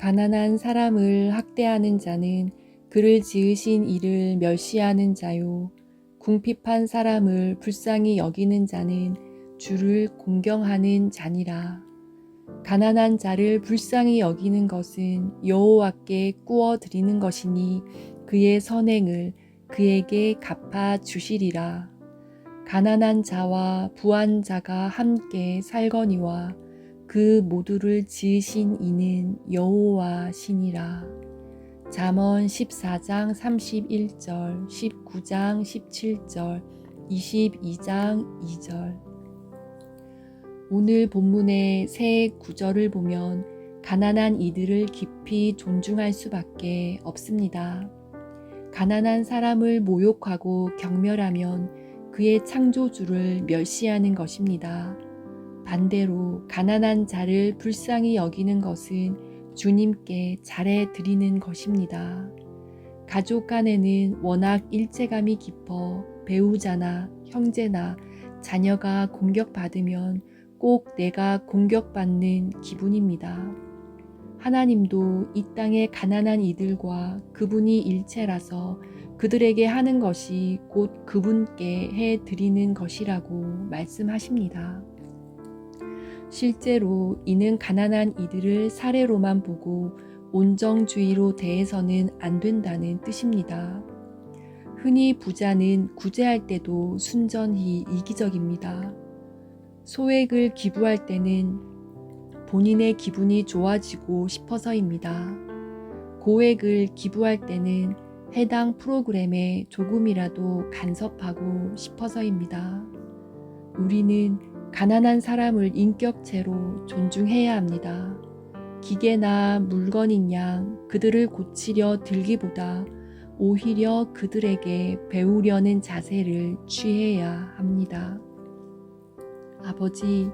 가난한 사람을 학대하는 자는 그를 지으신 이를 멸시하는 자요. 궁핍한 사람을 불쌍히 여기는 자는 주를 공경하는 자니라. 가난한 자를 불쌍히 여기는 것은 여호와께 꾸어 드리는 것이니 그의 선행을 그에게 갚아 주시리라. 가난한 자와 부한 자가 함께 살거니와 그 모두를 지으신 이는 여호와시니라. 잠언 14장 31절, 19장 17절, 22장 2절. 오늘 본문의 새 구절을 보면 가난한 이들을 깊이 존중할 수밖에 없습니다. 가난한 사람을 모욕하고 경멸하면 그의 창조주를 멸시하는 것입니다. 반대로 가난한 자를 불쌍히 여기는 것은 주님께 잘해 드리는 것입니다. 가족 간에는 워낙 일체감이 깊어 배우자나 형제나 자녀가 공격받으면 꼭 내가 공격받는 기분입니다. 하나님도 이 땅의 가난한 이들과 그분이 일체라서 그들에게 하는 것이 곧 그분께 해 드리는 것이라고 말씀하십니다. 실제로 이는 가난한 이들을 사례로만 보고 온정주의로 대해서는 안 된다는 뜻입니다. 흔히 부자는 구제할 때도 순전히 이기적입니다. 소액을 기부할 때는 본인의 기분이 좋아지고 싶어서입니다. 고액을 기부할 때는 해당 프로그램에 조금이라도 간섭하고 싶어서입니다. 우리는 가난한 사람을 인격체로 존중해야 합니다. 기계나 물건인 양 그들을 고치려 들기보다 오히려 그들에게 배우려는 자세를 취해야 합니다. 아버지,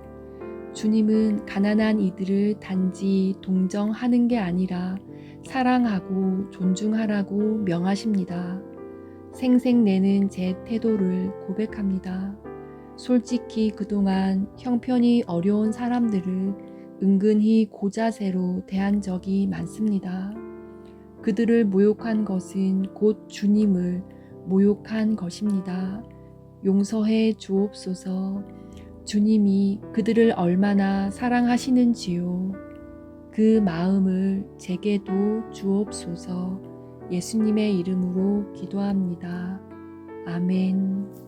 주님은 가난한 이들을 단지 동정하는 게 아니라 사랑하고 존중하라고 명하십니다. 생색내는 제 태도를 고백합니다. 솔직히 그동안 형편이 어려운 사람들을 은근히 고자세로 대한 적이 많습니다. 그들을 모욕한 것은 곧 주님을 모욕한 것입니다. 용서해 주옵소서 주님이 그들을 얼마나 사랑하시는지요. 그 마음을 제게도 주옵소서 예수님의 이름으로 기도합니다. 아멘.